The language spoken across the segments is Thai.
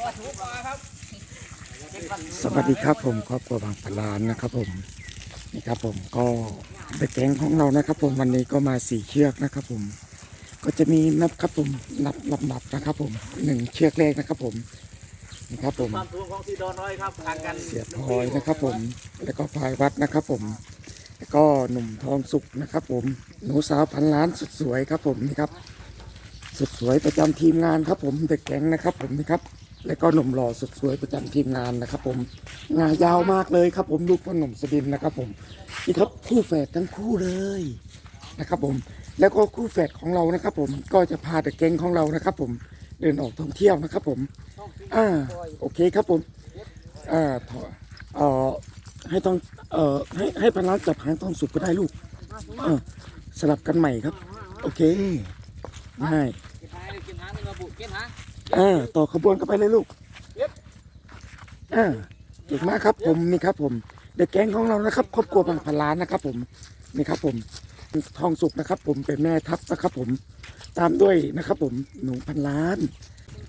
ก็ถูกมาครับสวัสดีครับผมครอบครัวบางพลานนะครับผมนี่ครับผมก็เด็กแก๊งของเรานะครับ ผมวันนี้ก็มาสี่เชือกนะครับผมก็จะมีนับครับผมนับลำดับนะครับผมหนึ่งเชือกแรกนะครับผมนี่ครับผมความสูงของสีดอนน้อยครับห่างกันเสียพลอยนะครับผมแล้วก็พลายวัดนะครับผมแล้วก็หนุ่มทองสุกนะครับ ผมหนูสาวพันล้านสุดสวยครับผมนี่ครับสุดสวยประจำทีมงานครับผมเด็กแก๊งนะครับผมนี่ครับ แล้วก็หนุ่มหล่อสุดสวยประจำทีมงานนะครับ ผมงายาวมากเลยครับ ผมลูกพ่อหนุ่มสดินนะครับ ผมนี่ครับคู่แฝดทั้งคู่เลยนะครับ ผมแล้วก็คู่แฝดของเรานะครับ ผมก็จะพาเด็กแก๊งของเรานะครับ ผมเดินออกท่องเที่ยวนะครับ ผมอ่าโอเคครับผมอ่าถอเอ่อให้ต้องเอ่อให้ให้พนักจับหางต้องสุกก็ได้ลูกเออสลับกันใหม่ครับ โอเคง่าย เก็บหางเก็บหางมันมาบุกเก็บหางอ่าต่อขบวนกันไปเลยลูกอ่าเก่งมากครับผมนี่ครับผมเด็กแก๊งของเรานะครับครอบครัวบางพนล้านนะครับ ผมนี่ครับผมทองสุกนะครับ ผมเป็นแม่ทัพนะครับ ผมตามด้วยนะครับ ผมหนูพันล้าน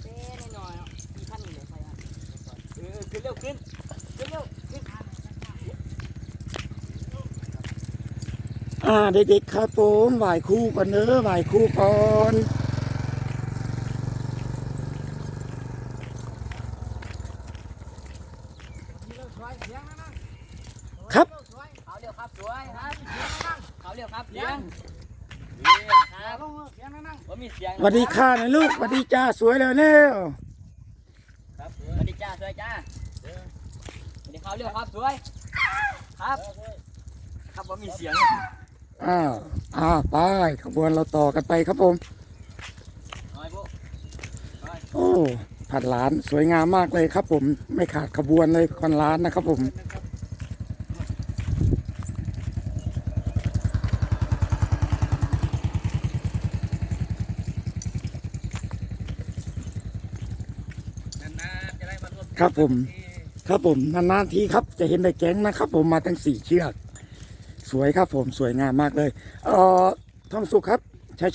เต้หน่อยมีขั้นอยู่เลยใครอะเออขึ้นเร็วขึ้นขึ้นเร็วขึ้นอ่าเด็กๆครับผมไหวคู่ก่อนเนอะไหวคู่ก่อน ครับ เขาเรียวครับสวยครับเขาเรียวครับเสียงครับ ว่ามีเสียงสวัสดีค่ะนะลูกสวัสดีจ้าสวยเลยเร็วครับสวัสดีจ้าสวยจ้าสวัสดีเขาเรียวครับสวย ครับ ครับว่ามีเสียงอ้าวอ้าวไปขบวนเราต่อกันไปครับผมน้อยบุโอ้ผัดล้านสวยงามมากเลยครับผม ไม่ขาดขบวนเลยคนล้านนะครับผม นานๆจะได้มาร่วม ครับผม ครับผมนานๆทีครับ จะเห็นในแก๊งนะครับ ผมมาตั้งสี่เชือก สวยครับผมสวยงามมากเลยเอ่อท่องสุขครับ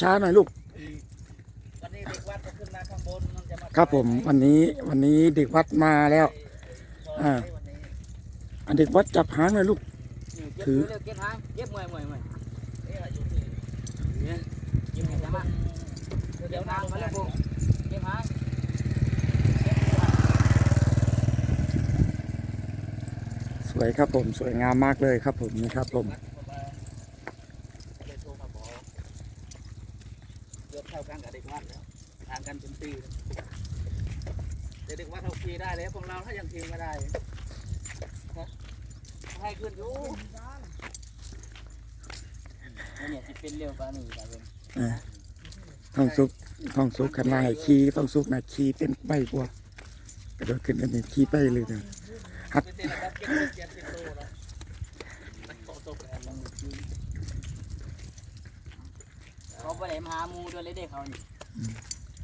ช้าๆหน่อยลูกวันนี้เด็กวัดจะขึ้นมาข้างบนมันจะมาครับผมวันนี้วันนี้เด็กวัดมาแล้วอ่าอันเด็กวัดจับหางหน่อยลูกถือเก็บหางเก็บมวยมวยมวยเนี่ยเก็บหางมาเก็บหางมาเลยบุเก็บหาง ส วยครับผมสวยงามมากเลยครับผมนี่ครับผมเกือบเท่ากันกับเด็กวัดแล้วห่างกันเป็นปีแต่เด็กวัดเขาขี่ได้แล้วของเราถ้ายังขี่ไม่ได้ฮะให้ขึ้นอยู่เนี่ยที่เป็นเร็วกว่านี่ครับผมอ่าท่องสุขท่องสุขขนาดขี่ท่องสุขนะขี่เต็มใบบัวกระโดดขึ้นอันนี้ขี่ไปเลยนะเป็นเด็กวัดเก็บเก็บสิบโลแล้วโตโตแล้วมันขี่เขาไปไหนมาหาหมูด้วยเลยเด็กเขานี่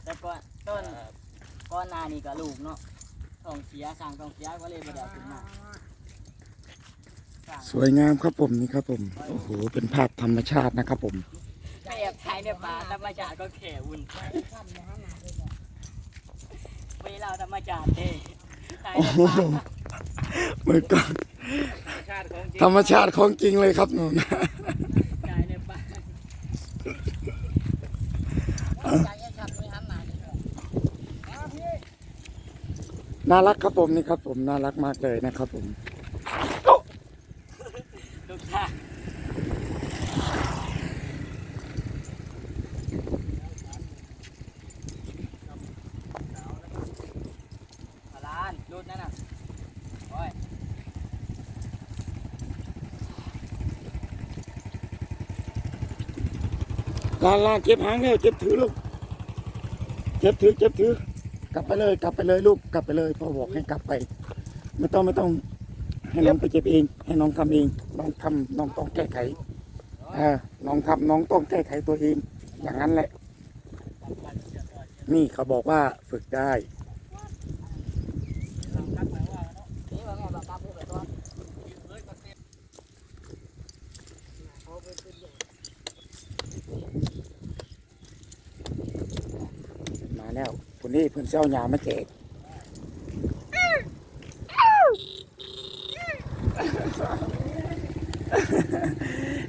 แล้วก็ต้นก้อนหนานี่กับลูกเนาะท้องเสียสั่งท้องเสียก็เลยไปเดี๋ยวขึ้นมาสั่งสวยงามครับผมนี่ครับผมโอ้โหเป็นภาพธรรมชาตินะครับผมไปแอบถ่ายในป่าธรรมชาติก็แข่อุ่นเวลาธรรมชาติเด้ถ่ายโอ้ในโหป่าเห มือนกันธรรมชาติของจริงธรรมชาติของจริงเลยครับหนูนะถ่ายในป่าน่ารักครับผมนี่ครับผมน่ารักมากเลยนะครับผม ลูกค้าพลานรูดนั่นน่ะโอ้ย ลานลาเก็บหางแล้วเก็บถือลูก เก็บถือเก็บถือ กลับไปเลย กลับไปเลยลูกกลับไปเลยพ่อบอกให้กลับไป ไม่ต้องไม่ต้อง ให้น้องไปเก็บเอง ให้น้องทำเองน้องทำน้องต้องแก้ไขอ่าน้องทำน้องต้องแก้ไขตัวเอง อย่างนั้นแหละ นี่เขาบอกว่าฝึกได้ เพิ่นเจ้าหญ้ามาแจก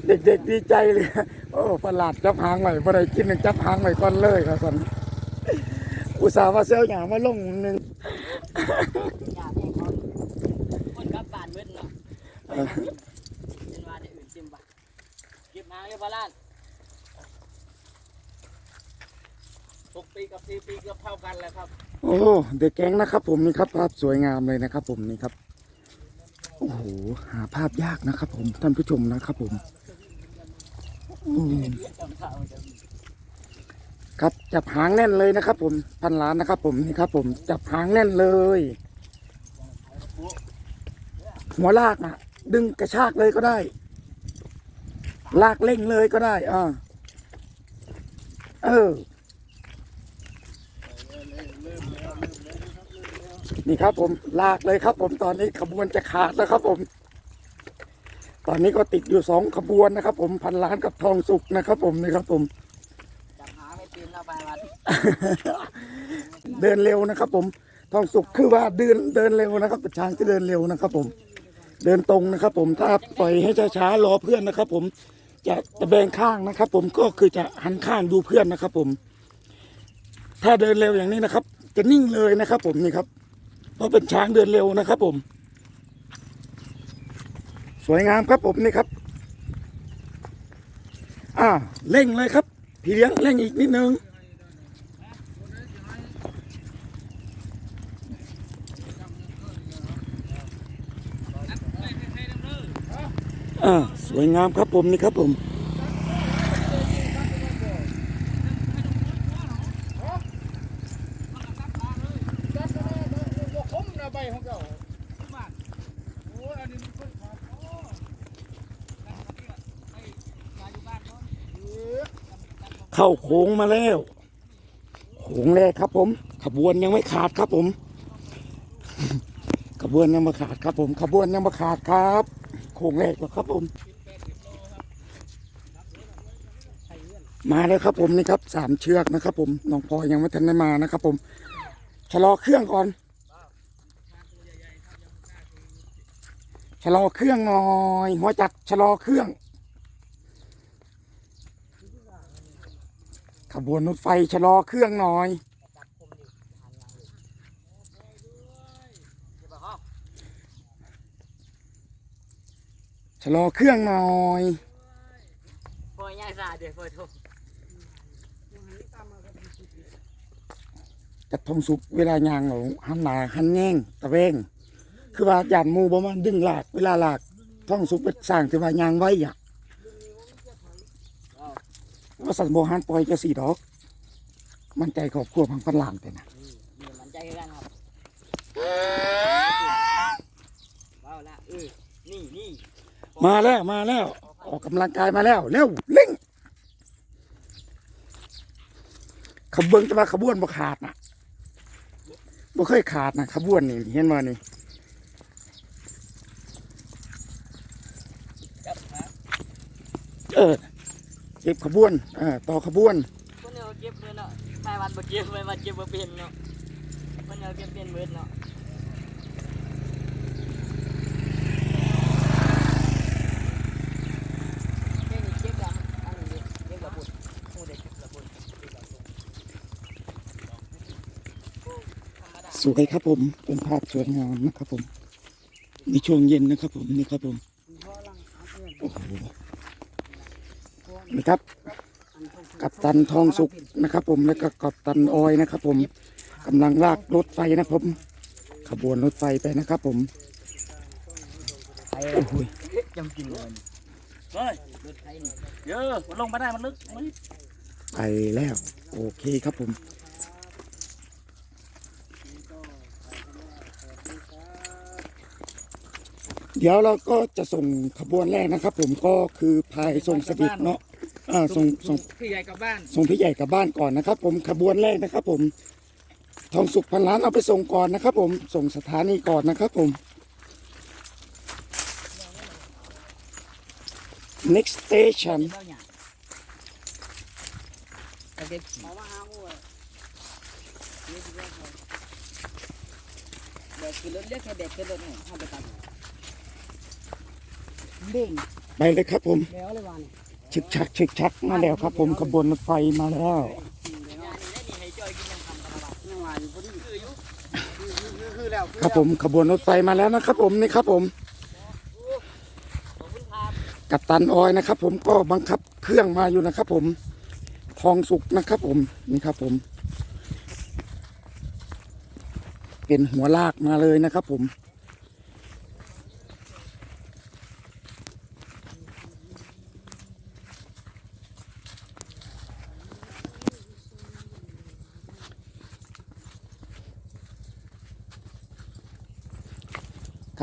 เด็กๆดีใจเลย โอ้ประหลาดจับหางใหม่บ่ได้กินหนึ่งจับหางใหม่ก่อนเลยครับสันอุตส่าห์ว่าเซลหยามาลงหนึ่งคนกับบานเบิดเนาะเป็นว่าได้อื่นเต็มบักเก็บมาเรียบร้อย ปีกับสี่ปีเกือบเท่ากันแล้วครับโอ้เด็กแก๊งนะครับ ผมนี่ครับภาพสวยงามเลยนะครับ ผมนี่ครับโอ้โหหาภาพยากนะครับ ผมท่านผู้ชมนะครับ ผมอืมครับจับหางแน่นเลยนะครับ ผมพันล้านนะครับ ผมนี่ครับ ผมจับหางแน่นเลย หัวลากอะดึงกระชากเลยก็ได้ ลากเร่งเลยก็ได้อ่าเออ นี่ครับผมลากเลยครับ ผมตอนนี้ขบวนจะขาดแล้วครับผม ตอนนี้ก็ติดอยู่สองขบวนนะครับ ผมพันล้านกับทองสุกนะครับ ผมนี่ครับผมจับหางไม่ปีนเราไปวัดเดินเร็วนะครับ ผมทองสุกคือว่าเดินเดินเร็วนะครับเป็นช้างที่เดินเร็วนะครับ ผม เดินตรงนะครับ ผมถ้าปล่อยให้ช้าๆรอเพื่อนนะครับ ผมจะตะแบงข้างนะครับ ผมก็คือจะหันข้างดูเพื่อนนะครับ ผม ถ้าเดินเร็วอย่างนี้นะครับ จะนิ่งเลยนะครับ ผมนี่ครับเพราะเป็นช้างเดินเร็วนะครับ ผม สวยงามครับผมนี่ครับ อ่าเร่งเลยครับ พี่เลี้ยงเร่งอีกนิดนึงอ่าสวยงามครับผมนี่ครับผม เข้าโค้งมาแล้วโค้งแรกครับ ผม ขบวนยังไม่ขาดครับผม ขบวนยังไม่ขาดครับ ผม ขบวนยังไม่ขาดครับ โค้งแรกแล้วครับผม มาแล้วครับผมนี่ครับสามเชือกนะครับ ผมน้องพลอยยังไม่ทันได้มานะครับ ผมชะลอเครื่องก่อนชะลอเครื่องหน่อยหัวจัดชะลอเครื่อง ขบวนรถไฟชะลอเครื่องหน่อย ชะลอเครื่องหน่อยปล่อยง่ายซาเดี๋ยวปล่อยทุกจัดทงสุกเวลายางเราหันหนาหันแง่งตะเวงคือว่าหยานมูประมาณดึงหลากเวลาหลากท่องสุกเป็นสร้างที่ว่ายางไว้อะ ว่าสัตว์โบหันปล่อยจะสี่ดอก มันใจครอบครัวพังพันหลานแต่นะนี่มันใจกันครับว้าวละเออนี่นี่มาแล้วมาแล้ว ออกกำลังกายมาแล้วเร็วเร่งขบวนจะมาขบวนบ่ขาดนะบ่เคยขาดนะขบวนนี่เห็นมานี่ จับหา เออเก็บขบวนเออต่อขบวนคนเอาเก็บเลยเนาะไปวัดบ่เก็บไปวัดเก็บบ่เป็นเนาะคนเอาเก็บเป็นเบิดเนาะเฮ้ยนี่เก็บแล้วอันนี้ดิเก็บระบุโอ้เด็กเก็บระบุเก็บระบุธรรมดาสวยครับผม เป็นภาพสวยงามนะครับผม ในช่วงเย็นนะครับผม นี่ครับผม โอ้โห นี่ครับ กับตันทองสุกนะครับ ผมแล้วก็กับตันออยนะครับ ผมกำลังลากรถไฟนะผมขบวนรถไฟไปนะครับ ผมโอ้โหจำกินเลยเฮ้ยรถไฟเยอะมันลงมาได้มันลึกไปแล้ว โอเคครับผมเดี๋ยวเราก็จะส่งขบวนแรกนะครับ ผมก็คือพายส่งสด็จเนาะ อ่าส่งส่งพี่ใหญ่กลับบ้านส่งพี่ใหญ่กลับบ้านก่อนนะครับ ผมขบวนแรกนะครับ ผม ทองสุกพันล้านเอาไปส่งก่อนนะครับ ผมส่งสถานีก่อนนะครับ ผม next station เบ้าหยาเอาเก็บมาว่าหาหัวเรียกเรียกเลยแบกขึ้นรถเรียกแค่แบกขึ้นรถเนี่ยห้ามไปตัดเบ่งไปเลยครับผมแล้วเลยวัน ชึกชักชึกชักมาแล้วครับ ผมขบวนรถไฟมาแล้วครับผมขบวนรถไฟมาแล้วนะครับ ผมนี่ครับผมขอบคุณครับกัปตันออยนะครับ ผมก็บังคับเครื่องมาอยู่นะครับ ผมทองสุกนะครับ ผมนี่ครับ ผม เป็นหัวลากมาเลยนะครับ ผม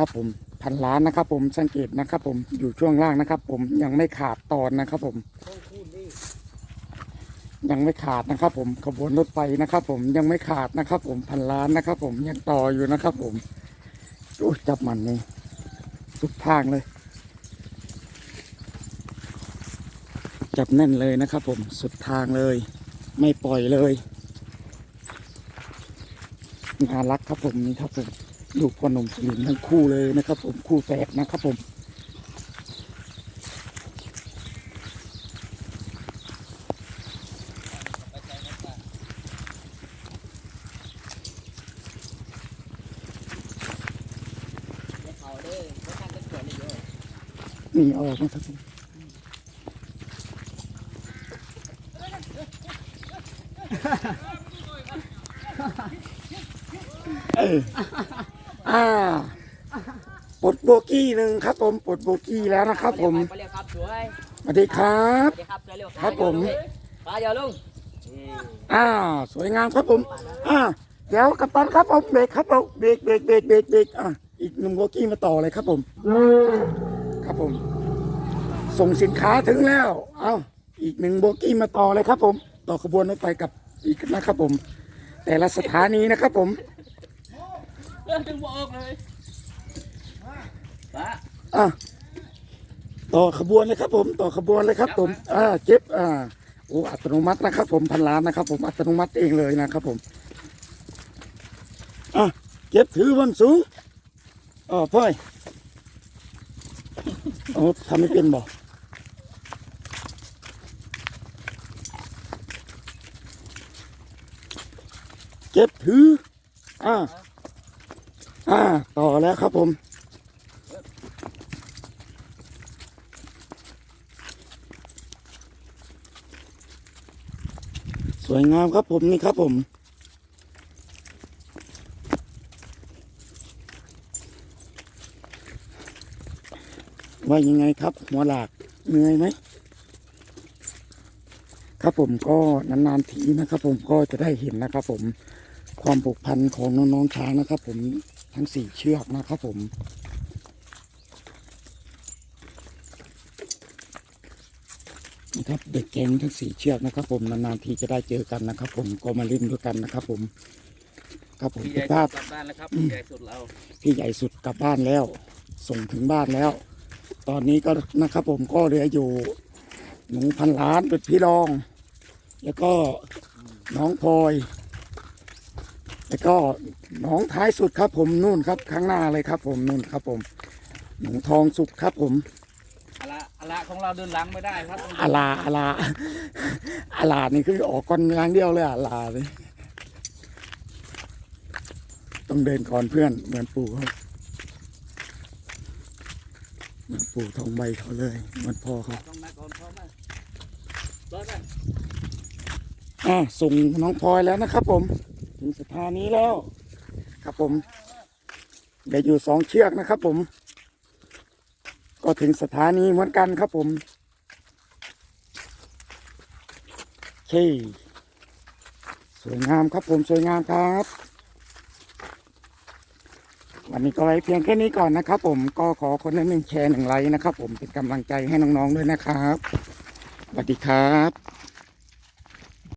ครับ ผมพันล้านนะครับ ผมสังเกตนะครับ ผมอยู่ช่วงล่างนะครับ ผมยังไม่ขาดตอนนะครับ ผม ยังไม่ขาดนะครับ ผมขบวนรถไฟนะครับ ผมยังไม่ขาดนะครับ ผมพันล้านนะครับ ผมยังต่ออยู่นะครับ ผมโอ้จับมันนี่สุดทางเลย จับแน่นเลยนะครับ ผมสุดทางเลย ไม่ปล่อยเลยน่ารักครับผมนี่ครับผม ลูกพ่อหนุ่มสลิมทั้งคู่เลยนะครับ ผมคู่แฝดนะครับผมนี่อออกนะครับผมเออ อ่าปลดโบกี้หนึ่งครับผมปลดโบกี้แล้วนะครับ ผมไปเร็วครับสวยสวัสดีครับ สวัสดีครับสวยเร็วครับผมมาเดี๋ยวลุงอ่าสวยงามครับผม อ่าเดี๋ยวกัปตันครับผมเบรกครับผมเบรกเบรกเบรกเบรกเบรกอะอีกหนึ่งโบกี้มาต่อเลยครับผมครับผม ส่งสินค้าถึงแล้ว เอาอีกหนึ่งโบกี้มาต่อเลยครับผม ต่อขบวนรถไฟกับอีกนะครับผม แต่ละสถานีนะครับผม เรื่องจึงบอกเลยป้าอะต่อขบวนเลยครับ ผมต่อขบวนเลยครับ ผมอ่าเจ็บอ่าโอ้อัตโนมัตินะครับ ผมพันล้านนะครับ ผมอัตโนมัติเองเลยนะครับ ผมอะเก็บถือบนสูงอ๋อพ่อยโอ้ทำไม่เป็นบอกเก็บถืออ่า อ่า ต่อแล้วครับผม สวยงามครับผมนี่ครับผม ว่ายังไงครับ หัวหลากเหนื่อยไหมครับผมก็นานๆทีนะครับ ผมก็จะได้เห็นนะครับ ผมความผูกพันของน้องๆช้างนะครับ ผม ทั้งสี่เชือกนะครับผม นะครับเด็กแก๊งทั้งสี่เชือกนะครับผมนานๆทีจะได้เจอกันนะครับ ผมก็มาเล่นด้วยกันนะครับ ผม ครับผมพี่ใหเป็ญ่นภาพกลับบ้านแล้วครับพี่ใหญ่สุดเราพี่ใหญ่สุดกลับบ้านแล้ว ส่งถึงบ้านแล้ว ตอนนี้ก็นะครับผมก็เหลืออยู่หนูพันล้านเป็นพี่รอง แล้วก็น้องพลอย แล้วก็น้องท้ายสุดครับผมนู่นครับข้างหน้าเลยครับ ผมนู่นครับ ผมหนูทองสุกครับผมอะละอะละของเราเดินหลังไม่ได้ครับอาลาอาลาอาลานี่คือออกก่อนอย่างเดียวเลยอาลาเลยต้องเดินก่อนเพื่อนเหมือนปู่เขาเหมือนปู่ทองใบเขาเลยเหมือนพ่อเขาต้องมาก่อนพร้อมไหมรถกันอ่าส่งน้องพลอยแล้วนะครับผม ถึงสถานีแล้ว ครับผมเดี๋ยวอยู่สองเชือกนะครับ ผม ก็ถึงสถานีเหมือนกันครับผมเคสวยงามครับผมสวยงามครับ วันนี้ก็ไว้เพียงแค่นี้ก่อนนะครับ ผมก็ขอคนละหนึ่งแชร์หนึ่งไลค์นะครับ ผมเป็นกำลังใจให้น้องๆด้วยนะครับสวัสดีครับ